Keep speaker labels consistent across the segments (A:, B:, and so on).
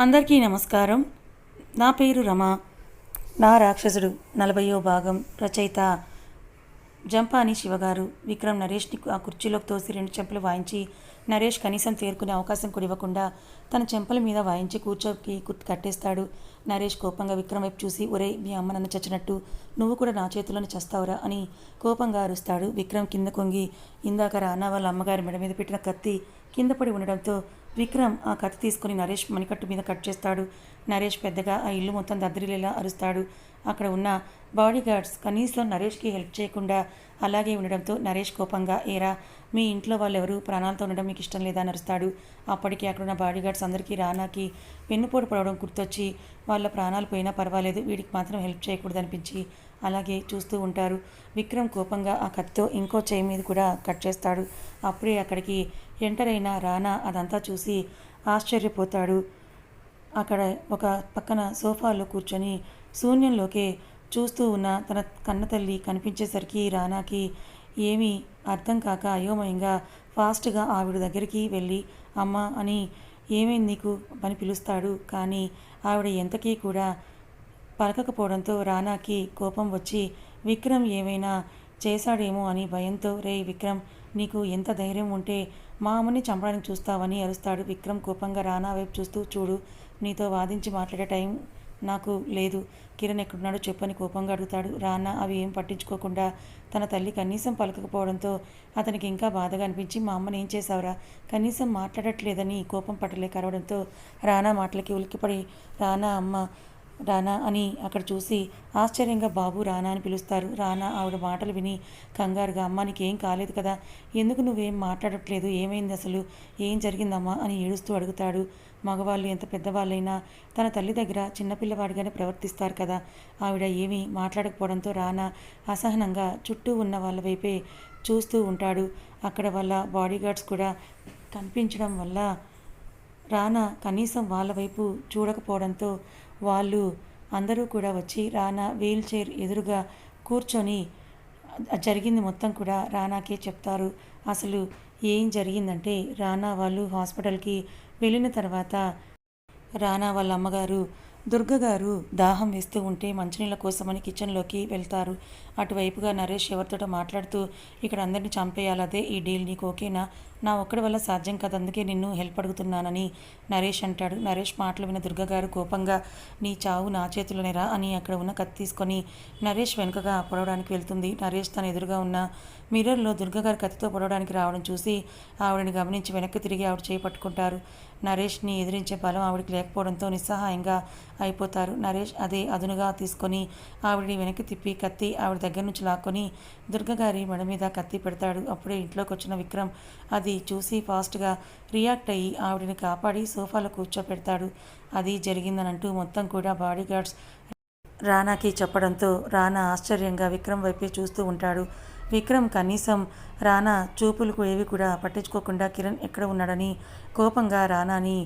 A: అందరికీ నమస్కారం. నా పేరు రమ. నా రాక్షసుడు నలభయో భాగం రచయిత జంపాని శివగారు విక్రమ్ నరేష్ని ఆ కుర్చీలోకి తోసి రెండు చెంపలు వాయించి నరేష్ కనీసం తేరుకునే అవకాశం కూడా ఇవ్వకుండా తన చెంపల మీద వాయించి కూర్చోకి కట్టేస్తాడు. నరేష్ కోపంగా విక్రమ్ వైపు చూసి ఒరే మీ అమ్మ నన్ను చచ్చినట్టు. నువ్వు కూడా నా చేతిలోనే చస్తావురా అని కోపంగా అరుస్తాడు. విక్రమ్ కింద కొంగి ఇందాక రానా వాళ్ళ అమ్మగారి మెడ మీద పెట్టిన కత్తి కింద పడి ఉండడంతో విక్రమ్ ఆ కత్తి తీసుకుని నరేష్ మణికట్టు మీద కట్ చేస్తాడు. నరేష్ పెద్దగా ఆ ఇల్లు మొత్తం దద్దరిల్లేలా అరుస్తాడు. అక్కడ ఉన్న బాడీగార్డ్స్ కనీసం నరేష్కి హెల్ప్ చేయకుండా అలాగే ఉండడంతో నరేష్ కోపంగా ఏరా మీ ఇంట్లో వాళ్ళు ఎవరు ప్రాణాలతో ఉండడం మీకు ఇష్టం లేదా? అని అరుస్తాడు. అప్పటికి అక్కడ ఉన్న అందరికీ రానాకి వెన్నుపోటు పడవడం గుర్తొచ్చి వాళ్ళ ప్రాణాలు పోయినా పర్వాలేదు వీడికి మాత్రం హెల్ప్ చేయకూడదనిపించి అలాగే చూస్తూ ఉంటారు. విక్రమ్ కోపంగా ఆ కత్తితో ఇంకో చేయి మీద కూడా కట్ చేస్తాడు. అప్పుడే అక్కడికి ఎంటర్ అయిన రానా అదంతా చూసి ఆశ్చర్యపోతాడు. అక్కడ ఒక పక్కన సోఫాలో కూర్చొని శూన్యంలోకే చూస్తూ ఉన్న తన కన్న తల్లి కనిపించేసరికి రానాకి ఏమీ అర్థం కాక అయోమయంగా ఫాస్ట్గా ఆవిడ దగ్గరికి వెళ్ళి అమ్మ అని ఏమైంది నీకు? అని పిలుస్తాడు. కానీ ఆవిడ ఎంతకీ కూడా పలకకపోవడంతో రానాకి కోపం వచ్చి విక్రమ్ ఏమైనా చేశాడేమో అని భయంతో రే విక్రమ్ నీకు ఎంత ధైర్యం ఉంటే మా అమ్మని చంపడానికి చూస్తావని అరుస్తాడు విక్రమ్ కోపంగా రానా వైపు చూస్తూ చూడు నీతో వాదించి మాట్లాడే టైం నాకు లేదు. కిరణ్ ఎక్కడున్నాడో చెప్పని కోపంగా అడుగుతాడు రానా అవి ఏం పట్టించుకోకుండా తన తల్లి కనీసం పలకకపోవడంతో అతనికి ఇంకా బాధగా అనిపించి మా అమ్మని ఏం చేశావురా? కనీసం మాట్లాడట్లేదని కోపం పట్టలేక అరవడంతో రానా మాటలకి ఉలిక్కిపడి రానా అమ్మ రానా అని అక్కడ చూసి ఆశ్చర్యంగా బాబు రానా అని పిలుస్తారు. రానా ఆవిడ మాటలు విని కంగారుగా అమ్మ నీకేం కాలేదు కదా ఎందుకు నువ్వేం మాట్లాడట్లేదు? ఏమైంది అసలు? ఏం జరిగిందమ్మా? అని ఏడుస్తూ అడుగుతాడు. మగవాళ్ళు ఎంత పెద్దవాళ్ళైనా తన తల్లి దగ్గర చిన్నపిల్లవాడిగానే ప్రవర్తిస్తారు కదా. ఆవిడ ఏమీ మాట్లాడకపోవడంతో రానా అసహనంగా చుట్టూ ఉన్న వాళ్ళ వైపే చూస్తూ ఉంటాడు. అక్కడ వాళ్ళ బాడీగార్డ్స్ కూడా కనిపించడం వల్ల రానా కనీసం వాళ్ళ వైపు చూడకపోవడంతో వాళ్ళు అందరూ కూడా వచ్చి రానా వీల్ చైర్ ఎదురుగా కూర్చొని జరిగింది మొత్తం కూడా రానాకే చెప్తారు. అసలు ఏం జరిగిందంటే రానా వాళ్ళు హాస్పిటల్కి వెళ్ళిన తర్వాత రానా వాళ్ళ అమ్మగారు దుర్గగారు దాహం వేస్తూ ఉంటే మంచినీళ్ళ కోసమని కిచెన్లోకి వెళ్తారు. అటువైపుగా నరేష్ ఎవరితోటో మాట్లాడుతూ ఇక్కడ అందరిని చంపేయాలదే ఈ డీల్ నీకు ఓకేనా? నా ఒక్కడి వల్ల సాధ్యం కాదు అందుకే నిన్ను హెల్ప్ అడుగుతున్నానని నరేష్ అంటాడు. నరేష్ మాటలు విన్న దుర్గగారు కోపంగా నీ చావు నా చేతిలోనేరా అని అక్కడ ఉన్న కత్తి తీసుకొని నరేష్ వెనుకగా పొడవడానికి వెళ్తుంది. నరేష్ తన ఎదురుగా ఉన్న మిర్రర్లో దుర్గగారు కత్తితో పొడవడానికి రావడం చూసి ఆవిడని గమనించి వెనక్కి తిరిగి ఆవిడ చేపట్టుకుంటారు నరేష్ని ఎదిరించే బలం ఆవిడకి లేకపోవడంతో నిస్సహాయంగా అయిపోతారు. నరేష్ అదే అదునుగా తీసుకొని ఆవిడని వెనక్కి తిప్పి కత్తి ఆవిడ దగ్గర నుంచి లాక్కొని దుర్గగారి మెడ మీద కత్తి పెడతాడు. అప్పుడే ఇంట్లోకి వచ్చిన విక్రమ్ అది చూసి ఫాస్ట్గా రియాక్ట్ అయ్యి ఆవిడని కాపాడి సోఫాలో కూర్చోపెడతాడు. అది జరిగిందనంటూ మొత్తం కూడా బాడీగార్డ్స్ రానాకి చెప్పడంతో రానా ఆశ్చర్యంగా విక్రమ్ వైపే చూస్తూ ఉంటాడు. విక్రమ్ కనీసం రానా చూపులకు ఏవి కూడా పట్టించుకోకుండా కిరణ్ ఎక్కడ ఉన్నాడని కోపంగా రానాని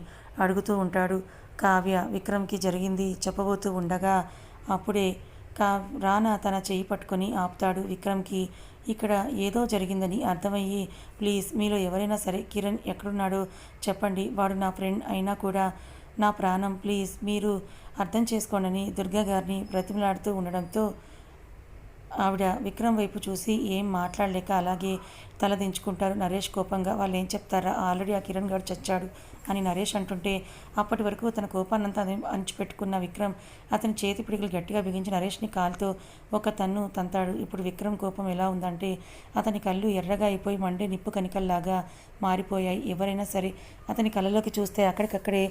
A: అడుగుతూ ఉంటాడు. కావ్య విక్రమ్కి జరిగింది చెప్పబోతూ ఉండగా అప్పుడే కా రానా తన చేయి పట్టుకొని ఆపుతాడు. విక్రమ్కి ఇక్కడ ఏదో జరిగిందని అర్థమయ్యి ప్లీజ్ మీలో ఎవరైనా సరే కిరణ్ ఎక్కడున్నాడో చెప్పండి. వాడు నా ఫ్రెండ్ అయినా కూడా నా ప్రాణం. ప్లీజ్ మీరు అర్థం చేసుకోండి దుర్గా గారిని బ్రతిమలాడుతూ ఉండడంతో ఆవిడ విక్రమ్ వైపు చూసి ఏం మాట్లాడలేక అలాగే తల దించుకుంటారు నరేష్ కోపంగా. వాళ్ళు ఏం చెప్తారా? ఆల్రెడీ ఆ కిరణ్ గారు చచ్చాడు అని నరేష్ అంటుంటే అప్పటి వరకు తన కోపాన్నంతా అంచిపెట్టుకున్న విక్రమ్ అతని చేతి పిడికలు గట్టిగా బిగించి నరేష్ని కాలుతో ఒక తన్ను తంతాడు ఇప్పుడు విక్రమ్ కోపం ఎలా ఉందంటే అతని కళ్ళు ఎర్రగా అయిపోయి మండే నిప్పు కనికల్లాగా మారిపోయాయి. ఎవరైనా సరే అతని కళ్ళలోకి చూస్తే అక్కడికక్కడే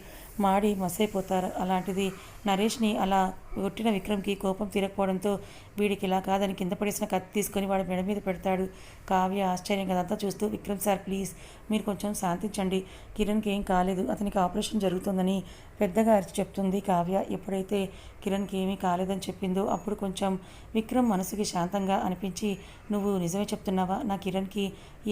A: మాడి మసైపోతారు. అలాంటిది నరేష్ని అలా కొట్టిన విక్రమ్కి కోపం తీరకపోవడంతో వీడికి ఇలా కాదని కింద పడేసిన కత్తి తీసుకొని వాడి మెడ మీద పెడతాడు. కావ్య ఆశ్చర్యంగా అదంతా చూస్తూ విక్రమ్ సార్ ప్లీజ్ మీరు కొంచెం శాంతించండి. కిరణ్కి ఏం కాలేదు. అతనికి ఆపరేషన్ జరుగుతుంది. జరుగుతుందని పెద్దగా అరిచి చెప్తుంది కావ్య. ఎప్పుడైతే కిరణ్కి ఏమీ కాలేదని చెప్పిందో అప్పుడు కొంచెం విక్రమ్ మనసుకి శాంతంగా అనిపించి నువ్వు నిజమే చెప్తున్నావా? నా కిరణ్కి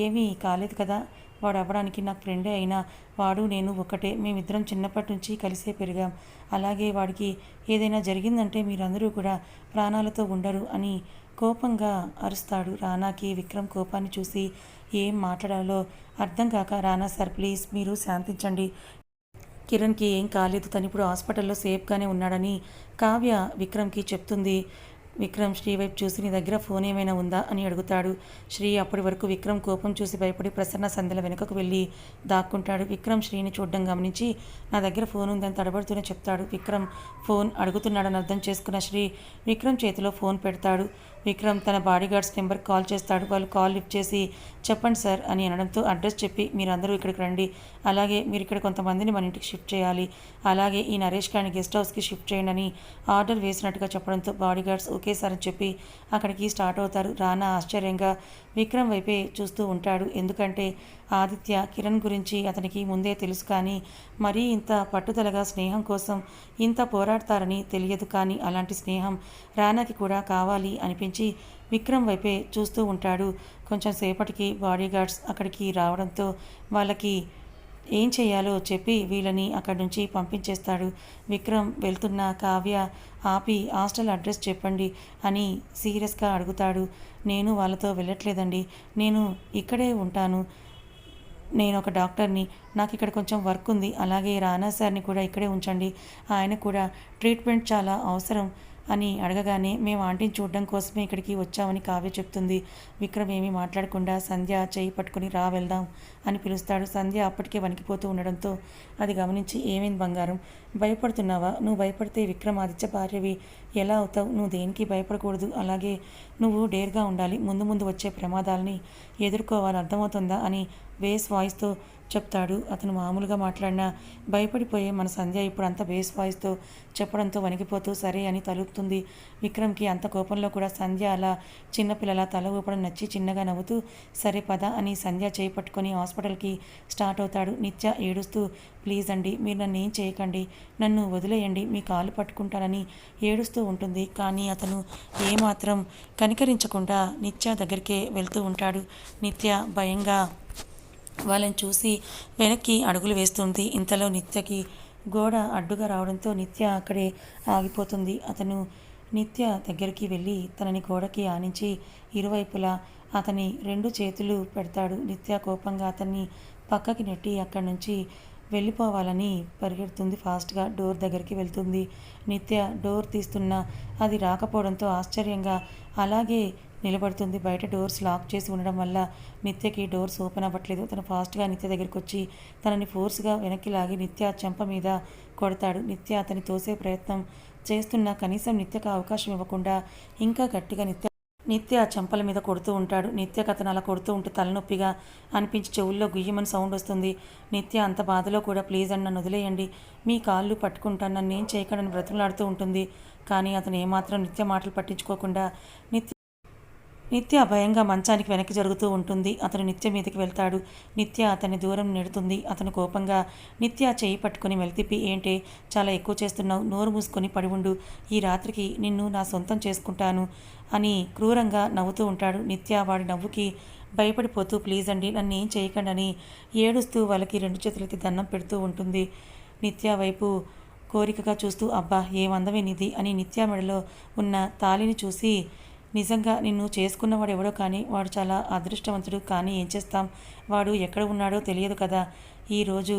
A: ఏమీ కాలేదు కదా. వాడు అవ్వడానికి నాకు ఫ్రెండే అయినా వాడు నేను ఒకటే మేమిద్దరం చిన్నప్పటి నుంచి కలిసే పెరిగాం. అలాగే వాడికి ఏదైనా జరిగిందంటే మీరందరూ కూడా ప్రాణాలతో ఉండరు అని కోపంగా అరుస్తాడు రానాకి విక్రమ్ కోపాన్ని చూసి ఏం మాట్లాడాలో అర్థం కాక రానా సార్ ప్లీజ్ మీరు శాంతించండి. కిరణ్కి ఏం కాలేదు. తను ఇప్పుడు హాస్పిటల్లో సేఫ్గానే ఉన్నాడని కావ్య విక్రమ్కి చెప్తుంది. విక్రమ్ శ్రీ వైపు చూసి నీ దగ్గర ఫోన్ ఏమైనా ఉందా? అని అడుగుతాడు. శ్రీ అప్పటి వరకు విక్రమ్ కోపం చూసి భయపడి ప్రసన్న సంధ్యల వెనుకకు వెళ్ళి దాక్కుంటాడు. విక్రమ్ శ్రీని చూడడం గమనించి నా దగ్గర ఫోన్ ఉందని తడబడుతూనే చెప్తాడు. విక్రమ్ ఫోన్ అడుగుతున్నాడని అర్థం చేసుకున్న శ్రీ విక్రమ్ చేతిలో ఫోన్ పెడతాడు. విక్రమ్ తన బాడీగార్డ్స్ నెంబర్ కాల్ చేస్తాడు. వాళ్ళు కాల్ లిఫ్ట్ చేసి చెప్పండి సార్ అని అనడంతో అడ్రస్ చెప్పి మీరందరూ ఇక్కడికి రండి. అలాగే మీరు ఇక్కడ కొంతమందిని మన ఇంటికి షిఫ్ట్ చేయాలి. అలాగే ఈ నరేష్ గారిని గెస్ట్ హౌస్కి షిఫ్ట్ చేయండి అని ఆర్డర్ వేసినట్టుగా చెప్పడంతో బాడీగార్డ్స్ ఓకే సార్ అని చెప్పి అక్కడికి స్టార్ట్ అవుతారు. రానా ఆశ్చర్యంగా విక్రమ్ వైపే చూస్తూ ఉంటాడు. ఎందుకంటే ఆదిత్య కిరణ్ గురించి అతనికి ముందే తెలుసు కానీ మరీ ఇంత పట్టుదలగా స్నేహం కోసం ఇంత పోరాడతారని తెలియదు కానీ అలాంటి స్నేహం రానాకి కూడా కావాలి నుంచి విక్రమ్ వైపే చూస్తూ ఉంటాడు. కొంచెం సేపటికి బాడీగార్డ్స్ అక్కడికి రావడంతో వాళ్ళకి ఏం చేయాలో చెప్పి వీళ్ళని అక్కడి నుంచి పంపించేస్తాడు. విక్రమ్ వెళ్తున్న కావ్య ఆపి హాస్టల్ అడ్రస్ చెప్పండి అని సీరియస్గా అడుగుతాడు. నేను వాళ్ళతో వెళ్ళట్లేదండి. నేను ఇక్కడే ఉంటాను. నేను ఒక డాక్టర్ని. నాకు ఇక్కడ కొంచెం వర్క్ ఉంది. అలాగే రానా సార్ని కూడా ఇక్కడే ఉంచండి. ఆయన కూడా ట్రీట్మెంట్ చాలా అవసరం. అని అడగగానే మేము ఆంటీని చూడడం కోసమే ఇక్కడికి వచ్చామని కావ్య చెప్తుంది. విక్రమ్ ఏమీ మాట్లాడకుండా సంధ్య చేయి పట్టుకుని రా వెళ్దాం అని పిలుస్తాడు. సంధ్య అప్పటికే వణికిపోతూ ఉండడంతో అది గమనించి ఏమైంది బంగారం? భయపడుతున్నావా? నువ్వు భయపడితే విక్రమ్ ఆదిత్య భార్యవి. ఎలా అవుతావు? నువ్వు దేనికి భయపడకూడదు? అలాగే నువ్వు డేర్గా ఉండాలి. ముందు ముందు వచ్చే ప్రమాదాలని ఎదుర్కోవాలి అర్థమవుతుందా అని వేస్ వాయిస్తో చెప్తాడు. అతను మామూలుగా మాట్లాడినా భయపడిపోయే మన సంధ్య ఇప్పుడు అంత బేస్ వాయిస్తో చెప్పడంతో వణికిపోతూ సరే అని తలుపుతుంది. విక్రమ్కి అంత కోపంలో కూడా సంధ్య అలా చిన్నపిల్లల తల ఊపడం నచ్చి చిన్నగా నవ్వుతూ సరే పద అని సంధ్య చేయి పట్టుకొని హాస్పిటల్కి స్టార్ట్ అవుతాడు. నిత్య ఏడుస్తూ ప్లీజ్ అండి మీరు నన్ను ఏం చేయకండి. నన్ను వదిలేయండి మీ కాలు పట్టుకుంటానని ఏడుస్తూ ఉంటుంది. కానీ అతను ఏమాత్రం కనికరించకుండా నిత్య దగ్గరికే వెళ్తూ ఉంటాడు. నిత్య భయంగా వాళ్ళని చూసి వెనక్కి అడుగులు వేస్తుంది. ఇంతలో నిత్యకి గోడ అడ్డుగా రావడంతో నిత్య అక్కడే ఆగిపోతుంది. అతను నిత్య దగ్గరికి వెళ్ళి తనని గోడకి ఆనించి ఇరువైపులా అతని రెండు చేతులు పెడతాడు. నిత్య కోపంగా అతన్ని పక్కకి నెట్టి అక్కడి నుంచి వెళ్ళిపోవాలని పరిగెడుతుంది. ఫాస్ట్గా డోర్ దగ్గరికి వెళ్తుంది. నిత్య డోర్ తీస్తున్నా అది రాకపోవడంతో ఆశ్చర్యంగా అలాగే నిలబడుతుంది. బయట డోర్స్ లాక్ చేసి ఉండడం వల్ల నిత్యకి డోర్స్ ఓపెన్ అవ్వట్లేదు. తను ఫాస్ట్గా నిత్య దగ్గరికి వచ్చి తనని ఫోర్స్గా వెనక్కి లాగి నిత్య చెంప మీద కొడతాడు. నిత్య అతని తోసే ప్రయత్నం చేస్తున్నా కనీసం నిత్యకు అవకాశం ఇవ్వకుండా ఇంకా గట్టిగా నిత్య నిత్య చెంపల మీద కొడుతూ ఉంటాడు. నిత్య కథను అలా కొడుతూ ఉంటే తలనొప్పిగా అనిపించి చెవుల్లో గుయ్యమని సౌండ్ వస్తుంది. నిత్య అంత బాధలో కూడా ప్లీజ్ అని నన్ను వదిలేయండి. మీ కాళ్ళు పట్టుకుంటాను. నన్ను ఏం చేయకండి బ్రతులాడుతూ ఉంటుంది. కానీ అతను ఏమాత్రం నిత్య మాటలు పట్టించుకోకుండా నిత్య నిత్య భయంగా మంచానికి వెనక్కి జరుగుతూ ఉంటుంది. అతను నిత్య మీదకి వెళ్తాడు. నిత్య అతని దూరం నెడుతుంది. అతను కోపంగా నిత్య చేయి పట్టుకుని మెలితిప్పి ఏంటే? చాలా ఎక్కువ చేస్తున్నావు. నోరు మూసుకొని పడి ఉండు. ఈ రాత్రికి నిన్ను నా సొంతం చేసుకుంటాను అని క్రూరంగా నవ్వుతూ ఉంటాడు. నిత్య వాడి నవ్వుకి భయపడిపోతూ ప్లీజ్ అండి నన్ను ఏం చేయకండి అని ఏడుస్తూ వాళ్ళకి రెండు చేతులకి దండం పెడుతూ ఉంటుంది. నిత్య వైపు కోరికగా చూస్తూ అబ్బా ఏమందమేనిది అని నిత్య మెడలో ఉన్న తాళిని చూసి నిజంగా నిన్ను చేసుకున్నవాడు ఎవడో కానీ వాడు చాలా అదృష్టవంతుడు కానీ ఏం చేస్తాం? వాడు ఎక్కడ ఉన్నాడో తెలియదు కదా. ఈరోజు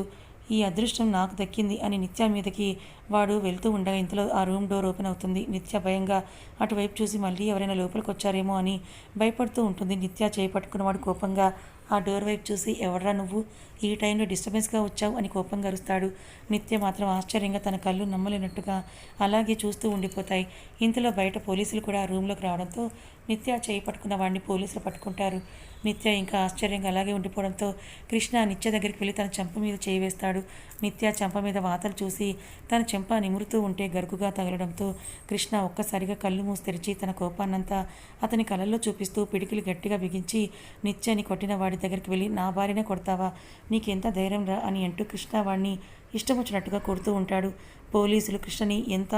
A: ఈ అదృష్టం నాకు దక్కింది అని నిత్య మీదకి వాడు వెళ్తూ ఉండగా ఇంతలో ఆ రూమ్ డోర్ ఓపెన్ అవుతుంది. నిత్య భయంగా అటువైపు చూసి మళ్ళీ ఎవరైనా లోపలికి వచ్చారేమో అని భయపడుతూ ఉంటుంది. నిత్య చేపట్టుకున్నవాడు కోపంగా ఆ డోర్ వైపు చూసి ఎవడ్రా నువ్వు? ఈ టైంలో డిస్టర్బెన్స్గా వచ్చావు అని కోపం గరుస్తాడు. నిత్య మాత్రం ఆశ్చర్యంగా తన కళ్ళు నమ్మలేనట్టుగా అలాగే చూస్తూ ఉండిపోతాయి. ఇంతలో బయట పోలీసులు కూడా ఆ రూమ్లోకి రావడంతో నిత్య చేయి పట్టుకున్న వాడిని పోలీసులు పట్టుకుంటారు. నిత్య ఇంకా ఆశ్చర్యంగా అలాగే ఉండిపోవడంతో కృష్ణ నిత్య దగ్గరికి వెళ్ళి తన చెంప మీద చేయి వేస్తాడు. నిత్య చెంప మీద వాతలు చూసి తన చెంప నిమురుతూ ఉంటే గరుకుగా తగలడంతో కృష్ణ ఒక్కసారిగా కళ్ళు మూసి తెరిచి తన కోపాన్నంతా అతని కళ్ళల్లో చూపిస్తూ పిడికిలు గట్టిగా బిగించి నిత్యని కొట్టిన వాడి దగ్గరికి వెళ్ళి నా భార్యనే కొడతావా? నీకెంత ధైర్యం రా అని అంటూ కృష్ణ వాడిని ఇష్టం వచ్చినట్టుగా కొడుతూ ఉంటాడు. పోలీసులు కృష్ణని ఎంత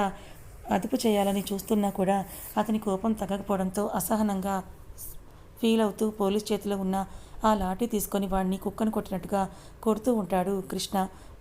A: అదుపు చేయాలని చూస్తున్నా కూడా అతని కోపం తగ్గకపోవడంతో అసహనంగా ఫీల్ అవుతూ పోలీస్ చేతిలో ఉన్న ఆ లాఠీ తీసుకొని వాడిని కుక్కను కొట్టినట్టుగా కొడుతూ ఉంటాడు కృష్ణ.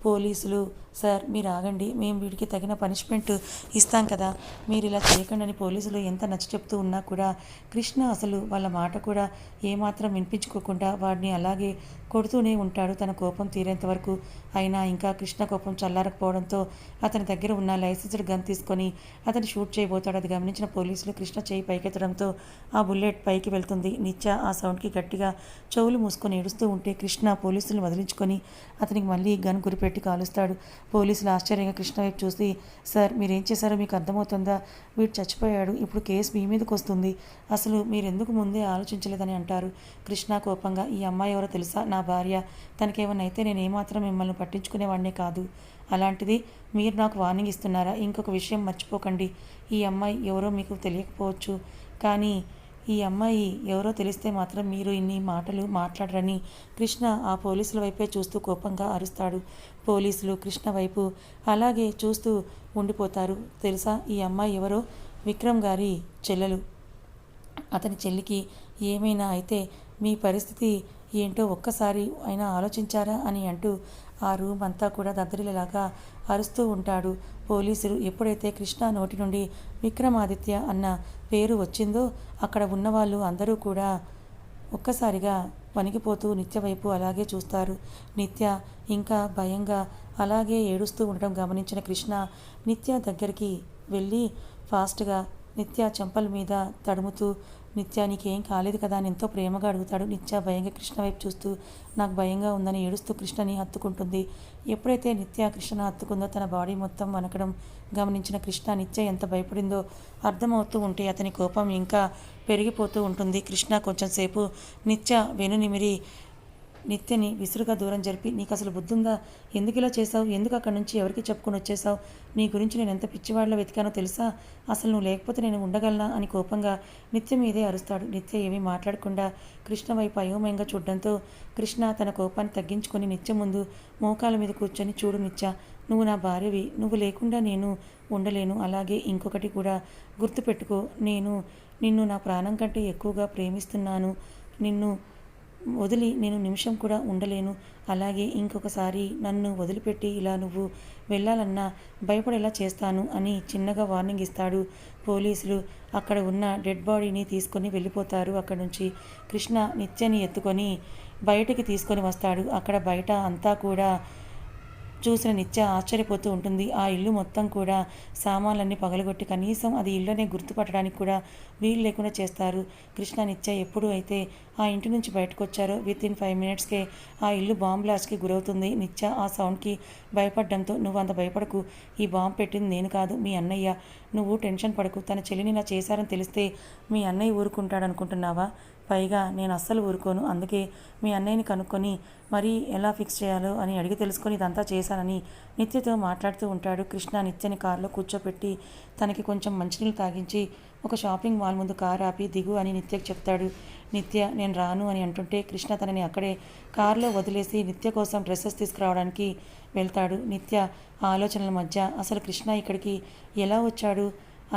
A: పోలీసులు సార్ మీరు ఆగండి. మేము వీడికి తగిన పనిష్మెంట్ ఇస్తాం కదా. మీరు ఇలా చేయకండి అని పోలీసులు ఎంత నచ్చ చెప్తూ ఉన్నా కూడా కృష్ణ అసలు వాళ్ళ మాట కూడా ఏమాత్రం వినిపించుకోకుండా వాడిని అలాగే కొడుతూనే ఉంటాడు. తన కోపం తీరేంత వరకు అయినా ఇంకా కృష్ణ కోపం చల్లారకపోవడంతో అతని దగ్గర ఉన్న లైసెన్స్డ్ గన్ తీసుకొని అతను షూట్ చేయబోతాడు. అది గమనించిన పోలీసులు కృష్ణ చేయి పైకెత్తడంతో ఆ బుల్లెట్ పైకి వెళ్తుంది. నిత్య ఆ సౌండ్కి గట్టిగా చెవులు మూసుకొని ఏడుస్తూ ఉంటే కృష్ణ పోలీసులను వదిలించుకొని అతనికి మళ్ళీ గన్ గురిపెట్టి కాలుస్తాడు. పోలీసులు ఆశ్చర్యంగా కృష్ణ వైపు చూసి సార్ మీరేం చేశారో మీకు అర్థమవుతుందా? వీడు చచ్చిపోయాడు. ఇప్పుడు కేసు మీ మీదకి వస్తుంది. అసలు మీరెందుకు ముందే ఆలోచించలేదని అంటారు. కృష్ణ కోపంగా ఈ అమ్మాయి ఎవరో తెలుసా? నా నా భార్య. తనకేమన్నా అయితే నేను ఏమాత్రం మిమ్మల్ని పట్టించుకునేవాడినే కాదు. అలాంటిది మీరు నాకు వార్నింగ్ ఇస్తున్నారా? ఇంకొక విషయం మర్చిపోకండి. ఈ అమ్మాయి ఎవరో మీకు తెలియకపోవచ్చు. కానీ ఈ అమ్మాయి ఎవరో తెలిస్తే మాత్రం మీరు ఇన్ని మాటలు మాట్లాడరని కృష్ణ ఆ పోలీసుల వైపే చూస్తూ కోపంగా అరుస్తాడు. పోలీసులు కృష్ణ వైపు అలాగే చూస్తూ ఉండిపోతారు. తెలుసా? ఈ అమ్మాయి ఎవరో? విక్రమ్ గారి చెల్లెలు. అతని చెల్లికి ఏమైనా అయితే మీ పరిస్థితి ఏంటో ఒక్కసారి అయినా ఆలోచించారా అని అంటూ ఆ రూమ్ అంతా కూడా దద్దరిలాగా అరుస్తూ ఉంటాడు. పోలీసులు ఎప్పుడైతే కృష్ణ నోటి నుండి విక్రమాదిత్య అన్న పేరు వచ్చిందో అక్కడ ఉన్నవాళ్ళు అందరూ కూడా ఒక్కసారిగా వణికిపోతూ నిత్య వైపు అలాగే చూస్తారు. నిత్య ఇంకా భయంగా అలాగే ఏడుస్తూ ఉండడం గమనించిన కృష్ణ నిత్య దగ్గరికి వెళ్ళి ఫాస్ట్గా నిత్య చెంపల మీద తడుముతూ నిత్య నీకేం కాలేదు కదా అని ఎంతో ప్రేమగా అడుగుతాడు. నిత్య భయంగా కృష్ణ వైపు చూస్తూ నాకు భయంగా ఉందని ఏడుస్తూ కృష్ణని హత్తుకుంటుంది. ఎప్పుడైతే నిత్య కృష్ణను హత్తుకుందో తన బాడీ మొత్తం వనకడం గమనించిన కృష్ణ నిత్య ఎంత భయపడిందో అర్థమవుతూ ఉంటే అతని కోపం ఇంకా పెరిగిపోతూ ఉంటుంది. కృష్ణ కొంచెం సేపు నిత్య వెనునిమిరి నిత్యని విసురుగా దూరం జరిపి నీకు అసలు బుద్ధుందా? ఎందుకు ఇలా చేసావు ఎందుకు అక్కడి నుంచి ఎవరికి చెప్పుకొని వచ్చేసావు నీ గురించి నేను ఎంత పిచ్చివాడిలో వెతికానో తెలుసా? అసలు నువ్వు లేకపోతే నేను ఉండగలనా? అని కోపంగా నిత్య మీదే అరుస్తాడు. నిత్య ఏమీ మాట్లాడకుండా కృష్ణ వైపు అయోమయంగా చూడడంతో కృష్ణ తన కోపాన్ని తగ్గించుకొని నిత్య ముందు మోకాల మీద కూర్చొని చూడు నిత్య నువ్వు నా భార్యవి. నువ్వు లేకుండా నేను ఉండలేను. అలాగే ఇంకొకటి కూడా గుర్తుపెట్టుకో. నేను నిన్ను నా ప్రాణం కంటే ఎక్కువగా ప్రేమిస్తున్నాను. నిన్ను వదిలి నేను నిమిషం కూడా ఉండలేను. అలాగే ఇంకొకసారి నన్ను వదిలిపెట్టి ఇలా నువ్వు వెళ్ళాలన్నా భయపడేలా చేస్తాను అని చిన్నగా వార్నింగ్ ఇస్తాడు. పోలీసులు అక్కడ ఉన్న డెడ్ బాడీని తీసుకొని వెళ్ళిపోతారు. అక్కడ నుంచి కృష్ణ నిత్యని ఎత్తుకొని బయటికి తీసుకొని వస్తాడు. అక్కడ బయట అంతా కూడా చూసిన నిత్య ఆశ్చర్యపోతూ ఉంటుంది. ఆ ఇల్లు మొత్తం కూడా సామాన్లన్నీ పగలగొట్టి కనీసం అది ఇల్లునే గుర్తుపట్టడానికి కూడా వీలు లేకుండా చేస్తారు. కృష్ణ నిత్య ఎప్పుడు అయితే ఆ ఇంటి నుంచి బయటకు వచ్చారో విత్ ఇన్ ఫైవ్ మినిట్స్కే ఆ ఇల్లు బాంబ్ బ్లాస్ట్కి గురవుతుంది. నిత్య ఆ సౌండ్కి భయపడడంతో నువ్వు అంత భయపడకు. ఈ బాంబు పెట్టింది నేను కాదు మీ అన్నయ్య. నువ్వు టెన్షన్ పడకు. తన చెల్లిని ఇలా చేశారని తెలిస్తే మీ అన్నయ్య ఊరుకుంటాడనుకుంటున్నావా? పైగా నేను అస్సలు ఊరుకోను. అందుకే మీ అన్నయ్యని కనుక్కొని మరీ ఎలా ఫిక్స్ చేయాలో అని అడిగి తెలుసుకొని ఇదంతా చేశానని నిత్యతో మాట్లాడుతూ ఉంటాడు. కృష్ణ నిత్యని కారులో కూర్చోపెట్టి తనకి కొంచెం మంచినీళ్ళు తాగించి ఒక షాపింగ్ మాల్ ముందు కారు ఆపి దిగు అని నిత్యకు చెప్తాడు. నిత్య నేను రాను అని అంటుంటే కృష్ణ తనని అక్కడే కారులో వదిలేసి నిత్య కోసం డ్రెస్సెస్ తీసుకురావడానికి వెళ్తాడు. నిత్య ఆలోచనల మధ్య అసలు కృష్ణ ఇక్కడికి ఎలా వచ్చాడు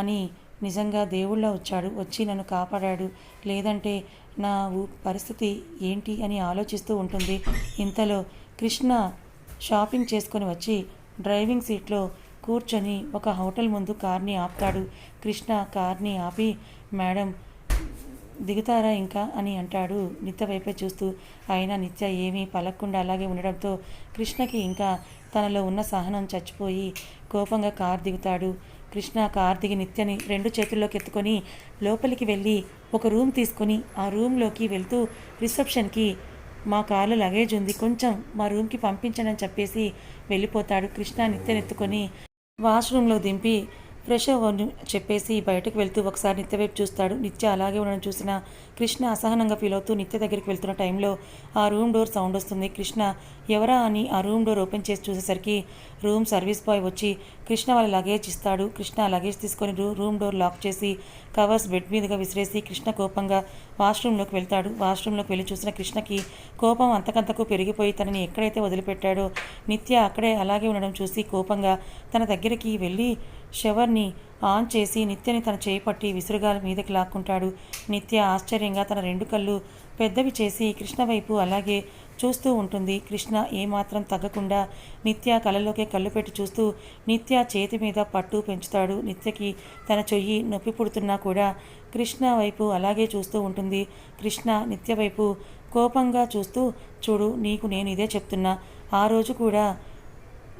A: అని నిజంగా దేవుళ్ళ వచ్చాడు వచ్చి నన్ను కాపాడాడు. లేదంటే నా పరిస్థితి ఏంటి అని ఆలోచిస్తూ ఉంటుంది. ఇంతలో కృష్ణ షాపింగ్ చేసుకొని వచ్చి డ్రైవింగ్ సీట్లో కూర్చొని ఒక హోటల్ ముందు కార్ని ఆపుతాడు. కృష్ణ కార్ని ఆపి మేడం దిగుతారా ఇంకా? అని అంటాడు నిత్య వైపే చూస్తూ. అయినా నిత్య ఏమీ పలక్కుండా అలాగే ఉండడంతో కృష్ణకి ఇంకా తనలో ఉన్న సహనం చచ్చిపోయి కోపంగా కార్ దిగుతాడు. కృష్ణ కార్ నిత్యని రెండు చేతుల్లోకి ఎత్తుకొని లోపలికి వెళ్ళి ఒక రూమ్ తీసుకొని ఆ రూమ్లోకి వెళ్తూ రిసెప్షన్కి మా కారు లగేజ్ ఉంది కొంచెం మా రూమ్కి పంపించనని అని చెప్పేసి వెళ్ళిపోతాడు కృష్ణ నిత్యనెత్తుకొని వాష్రూమ్లో దింపి ఫ్రెష్ అవ్వని చెప్పేసి బయటకు వెళ్తూ ఒకసారి నిత్య వైపు చూస్తాడు. నిత్య అలాగే ఉండడం చూసిన కృష్ణ అసహనంగా ఫీల్ అవుతూ నిత్య దగ్గరికి వెళ్తున్న టైంలో ఆ రూమ్ డోర్ సౌండ్ వస్తుంది. కృష్ణ ఎవరా అని ఆ రూమ్ డోర్ ఓపెన్ చేసి చూసేసరికి రూమ్ సర్వీస్ బాయ్ వచ్చి కృష్ణ వాళ్ళ లగేజ్ ఇస్తాడు. కృష్ణ లగేజ్ తీసుకొని రూ- రూమ్ డోర్ లాక్ చేసి కవర్స్ బెడ్ మీదుగా విసిరేసి కృష్ణ కోపంగా వాష్రూమ్లోకి వెళ్తాడు. వాష్రూమ్లోకి వెళ్ళి చూసిన కృష్ణకి కోపం అంతకంతకు పెరిగిపోయి తనని ఎక్కడైతే వదిలిపెట్టాడో నిత్య అక్కడే అలాగే ఉండడం చూసి కోపంగా తన దగ్గరికి వెళ్ళి షవర్ని ఆన్ చేసి నిత్యని తన చేయి పట్టి మీదకి లాక్కుంటాడు. నిత్య ఆశ్చర్యంగా తన రెండు కళ్ళు పెద్దవి చేసి కృష్ణ వైపు అలాగే చూస్తూ ఉంటుంది. కృష్ణ ఏమాత్రం తగ్గకుండా నిత్య కళ్ళలోకే కళ్ళు పెట్టి చూస్తూ నిత్య చేతి మీద పట్టు పెంచుతాడు. నిత్యకి తన చెయ్యి నొప్పి పుడుతున్నా కూడా కృష్ణ వైపు అలాగే చూస్తూ ఉంటుంది. కృష్ణ నిత్య వైపు కోపంగా చూస్తూ చూడు నీకు నేను ఇదే చెప్తున్నా. ఆ రోజు కూడా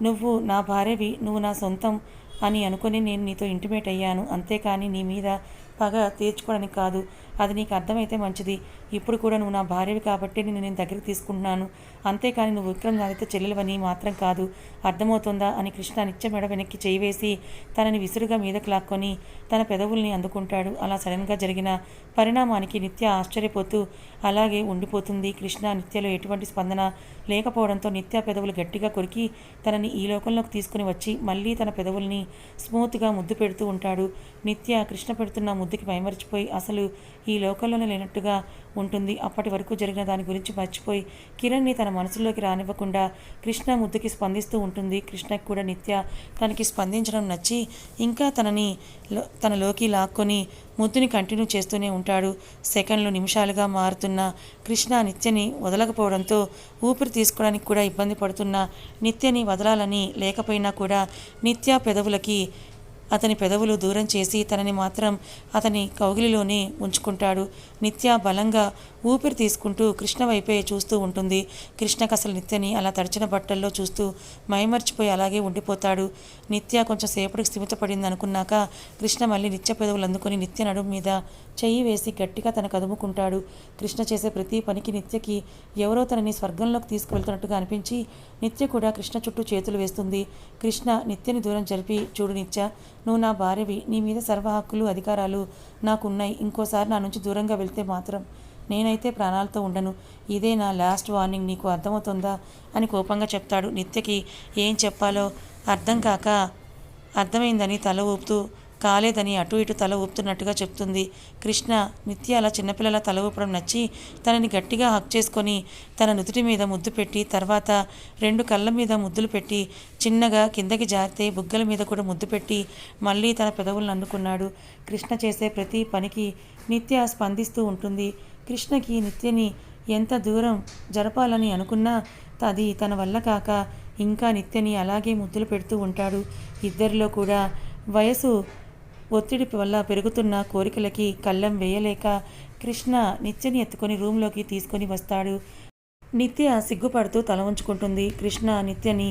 A: నువ్వు నా భార్యవి నువ్వు నా సొంతం. అని అనుకుని నేను నీతో ఇంటిమేట్ అయ్యాను. అంతేకాని నీ మీద పగ తీర్చుకోవడానికి కాదు. అది నీకు అర్థమైతే మంచిది. ఇప్పుడు కూడా నువ్వు నా భార్యవి కాబట్టి నేను నేను దగ్గరికి తీసుకుంటున్నాను. అంతేకాని నువ్వు విక్రమ్ నాదితో చెల్లెలవని మాత్రం కాదు. అర్థమవుతుందా అని కృష్ణ నిత్య మెడ వెనక్కి చేయివేసి తనని విసురుగా మీదకు లాక్కొని తన పెదవుల్ని అందుకుంటాడు. అలా సడన్గా జరిగిన పరిణామానికి నిత్య ఆశ్చర్యపోతూ అలాగే ఉండిపోతుంది. కృష్ణ నిత్యలో ఎటువంటి స్పందన లేకపోవడంతో నిత్య పెదవులు గట్టిగా కొరికి తనని ఈ లోకంలోకి తీసుకుని వచ్చి మళ్ళీ తన పెదవుల్ని స్మూత్గా ముద్దు పెడుతూ ఉంటాడు. నిత్య కృష్ణ పెడుతున్న ముద్దుకి మైమరిచిపోయి అసలు ఈ లోకంలోనే లేనట్టుగా ఉంటుంది. అప్పటి వరకు జరిగిన దాని గురించి మర్చిపోయి కిరణ్ని తన మనసులోకి రానివ్వకుండా కృష్ణ ముద్దుకి స్పందిస్తూ ఉంటుంది. కృష్ణకి కూడా నిత్య తనకి స్పందించడం నచ్చి ఇంకా తనని తనలోకి లాక్కొని ముద్దుని కంటిన్యూ చేస్తూనే ఉంటాడు. సెకండ్లు నిమిషాలుగా మారుతున్న కృష్ణ నిత్యని వదలకపోవడంతో ఊపిరి తీసుకోవడానికి కూడా ఇబ్బంది పడుతున్న నిత్యని వదలాలని లేకపోయినా కూడా నిత్య పెదవులకి అతని పెదవులు దూరం చేసి తనని మాత్రం అతని కౌగిలిలోనే ఉంచుకుంటాడు. నిత్య బలంగా ఊపిరి తీసుకుంటూ కృష్ణ వైపే చూస్తూ ఉంటుంది. కృష్ణకు అసలు నిత్యని అలా తడిచిన బట్టల్లో చూస్తూ మైమర్చిపోయి అలాగే ఉండిపోతాడు. నిత్య కొంచెం సేపటికి స్థిమితపడింది అనుకున్నాక కృష్ణ మళ్ళీ నిత్య పెదవులు అందుకొని నిత్య నడుము మీద చెయ్యి వేసి గట్టిగా తన కదుముకుంటాడు. కృష్ణ చేసే ప్రతి పనికి నిత్యకి ఎవరో తనని స్వర్గంలోకి తీసుకువెళ్తున్నట్టుగా అనిపించి నిత్య కూడా కృష్ణ చుట్టూ చేతులు వేస్తుంది. కృష్ణ నిత్యని దూరం జరిపి చూడు నిత్య నువ్వు నా భార్యవి. నీ మీద సర్వ హక్కులు అధికారాలు నాకున్నాయి. ఇంకోసారి నా నుంచి దూరంగా వెళ్తు మాత్రం నేనైతే ప్రాణాలతో ఉండను. ఇదే నా లాస్ట్ వార్నింగ్. నీకు అర్థమవుతుందా? అని కోపంగా చెప్తాడు నిత్యకి. ఏం చెప్పాలో అర్థం కాక అర్థమైందని తల ఊపుతూ కాలేదని అటు ఇటు తల ఊపుతున్నట్టుగా చెప్తుంది. కృష్ణ నిత్య అలా చిన్నపిల్లల తల ఊపడం నచ్చి తనని గట్టిగా హక్ చేసుకొని తన నుదుటి మీద ముద్దు పెట్టి తర్వాత రెండు కళ్ళ మీద ముద్దులు పెట్టి చిన్నగా కిందకి జారితే బుగ్గల మీద కూడా ముద్దు పెట్టి మళ్ళీ తన పెదవులను అందుకున్నాడు కృష్ణ చేసే ప్రతి పనికి నిత్య స్పందిస్తూ ఉంటుంది. కృష్ణకి నిత్యని ఎంత దూరం జరపాలని అనుకున్నా అది తన వల్ల కాక ఇంకా నిత్యని అలాగే ముద్దులు పెడుతూ ఉంటాడు. ఇద్దరిలో కూడా వయసు ఒత్తిడి వల్ల పెరుగుతున్న కోరికలకి కళ్ళం వేయలేక కృష్ణ నిత్యని ఎత్తుకొని రూమ్లోకి తీసుకొని వస్తాడు. నిత్య సిగ్గుపడుతూ తల ఉంచుకుంటుంది కృష్ణ నిత్యని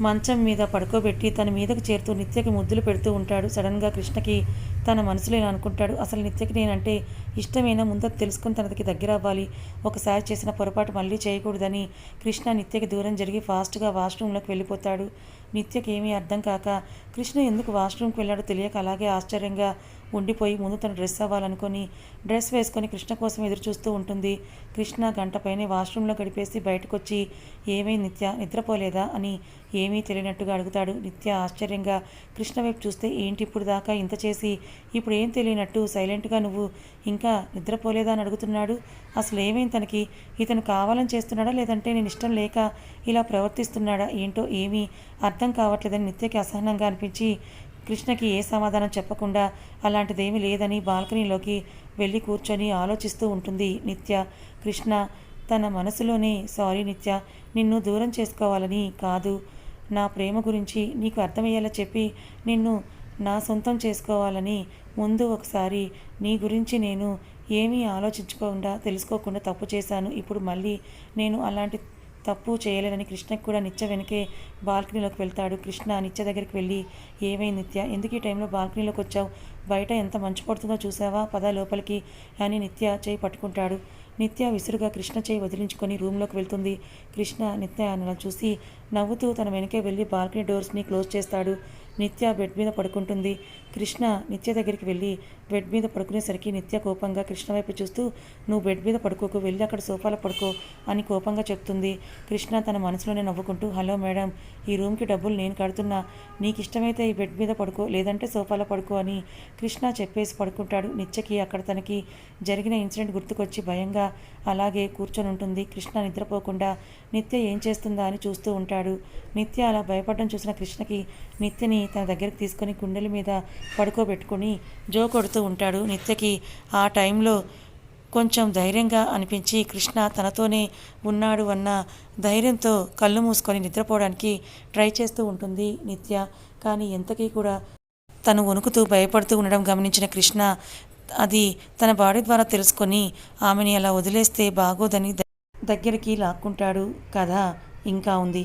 A: మంచం మీద పడుకోబెట్టి తన మీదకు చేరుతూ నిత్యకి ముద్దులు పెడుతూ ఉంటాడు. సడన్గా కృష్ణకి తన మనసులో ఇలా అనుకుంటాడు అసలు నిత్యకి నేనంటే ఇష్టమైన? ముందు తెలుసుకుని తనకి దగ్గర అవ్వాలి ఒకసారి చేసిన పొరపాటు మళ్ళీ చేయకూడదని కృష్ణ నిత్యకి దూరం జరిగి ఫాస్ట్గా వాష్రూమ్లోకి వెళ్ళిపోతాడు. నిత్యకి ఏమీ అర్థం కాక కృష్ణ ఎందుకు వాష్రూమ్కి వెళ్ళాడో తెలియక అలాగే ఆశ్చర్యంగా ఉండిపోయి ముందు తను డ్రెస్ అవ్వాలనుకొని డ్రెస్ వేసుకొని కృష్ణ కోసం ఎదురు చూస్తూ ఉంటుంది. కృష్ణ గంటపైనే వాష్రూమ్లో గడిపేసి బయటకొచ్చి ఏమై నిత్య నిద్రపోలేదా? అని ఏమీ తెలియనట్టుగా అడుగుతాడు నిత్య ఆశ్చర్యంగా. కృష్ణ వైపు చూస్తే ఏంటి ఇప్పుడు దాకా ఇంత చేసి? ఇప్పుడు ఏం తెలియనట్టు సైలెంట్గా నువ్వు ఇంకా నిద్రపోలేదా? అని అడుగుతున్నాడు. అసలు ఏమైంది తనకి? ఇతను కావాలని చేస్తున్నాడా? లేదంటే నేను ఇష్టం లేక ఇలా ప్రవర్తిస్తున్నాడా? ఏంటో ఏమీ అర్థం కావట్లేదని నిత్యకి అసహనంగా అనిపించి కృష్ణకి ఏ సమాధానం చెప్పకుండా అలాంటిదేమీ లేదని బాల్కనీలోకి వెళ్ళి కూర్చొని ఆలోచిస్తూ ఉంటుంది నిత్య. కృష్ణ తన మనసులోనే సారీ నిత్య నిన్ను దూరం చేసుకోవాలని కాదు. నా ప్రేమ గురించి నీకు అర్థమయ్యేలా చెప్పి నిన్ను నా సొంతం చేసుకోవాలని ముందు ఒకసారి నీ గురించి నేను ఏమీ ఆలోచించకుండా తెలుసుకోకుండా తప్పు చేశాను. ఇప్పుడు మళ్ళీ నేను అలాంటి తప్పు చేయలేదని కృష్ణకు కూడా నిత్య వెనకే బాల్కనీలోకి వెళ్తాడు. కృష్ణ నిత్య దగ్గరికి వెళ్ళి ఏమైంది నిత్య ఎందుకు ఈ టైంలో బాల్కనీలోకి వచ్చావు? బయట ఎంత మంచు పడుతుందో చూసావా పద లోపలికి అని నిత్య చేయి పట్టుకుంటాడు. నిత్య విసురుగా కృష్ణ చేయి వదిలించుకొని రూమ్లోకి వెళ్తుంది. కృష్ణ నిత్య అలా చూసి నవ్వుతూ తన వెనకే వెళ్ళి బాల్కనీ డోర్స్ని క్లోజ్ చేస్తాడు. నిత్య బెడ్ మీద పడుకుంటుంది. కృష్ణ నిత్య దగ్గరికి వెళ్ళి బెడ్ మీద పడుకునేసరికి నిత్య కోపంగా కృష్ణ వైపు చూస్తూ నువ్వు బెడ్ మీద పడుకోకు వెళ్ళి అక్కడ సోఫాలో పడుకో అని కోపంగా చెప్తుంది. కృష్ణ తన మనసులోనే నవ్వుకుంటూ హలో మేడం ఈ రూమ్కి డబ్బులు నేను కడుతున్నా. నీకు ఇష్టమైతే ఈ బెడ్ మీద పడుకో లేదంటే సోఫాలో పడుకో అని కృష్ణ చెప్పేసి పడుకుంటాడు నిత్యకి అక్కడ తనకి జరిగిన ఇన్సిడెంట్ గుర్తుకొచ్చి భయంగా అలాగే కూర్చొని ఉంటుంది కృష్ణ నిద్రపోకుండా నిత్య ఏం చేస్తుందా? అని చూస్తూ ఉంటాడు. నిత్య అలా భయపడడం చూసిన కృష్ణకి నిత్యని తన దగ్గరికి తీసుకొని గుండెల మీద పడుకోబెట్టుకొని జో కొడుతూ ఉంటాడు. నిత్యకి ఆ టైంలో కొంచెం ధైర్యంగా అనిపించి కృష్ణ తనతోనే ఉన్నాడు అన్న ధైర్యంతో కళ్ళు మూసుకొని నిద్రపోవడానికి ట్రై చేస్తూ ఉంటుంది నిత్య. కానీ ఎంతకీ కూడా తను వణుకుతూ భయపడుతూ ఉండడం గమనించిన కృష్ణ అది తన బాడీ ద్వారా తెలుసుకొని ఆమెని అలా వదిలేస్తే బాగోదని దగ్గరికి లాక్కుంటాడు. కథ ఇంకా ఉంది.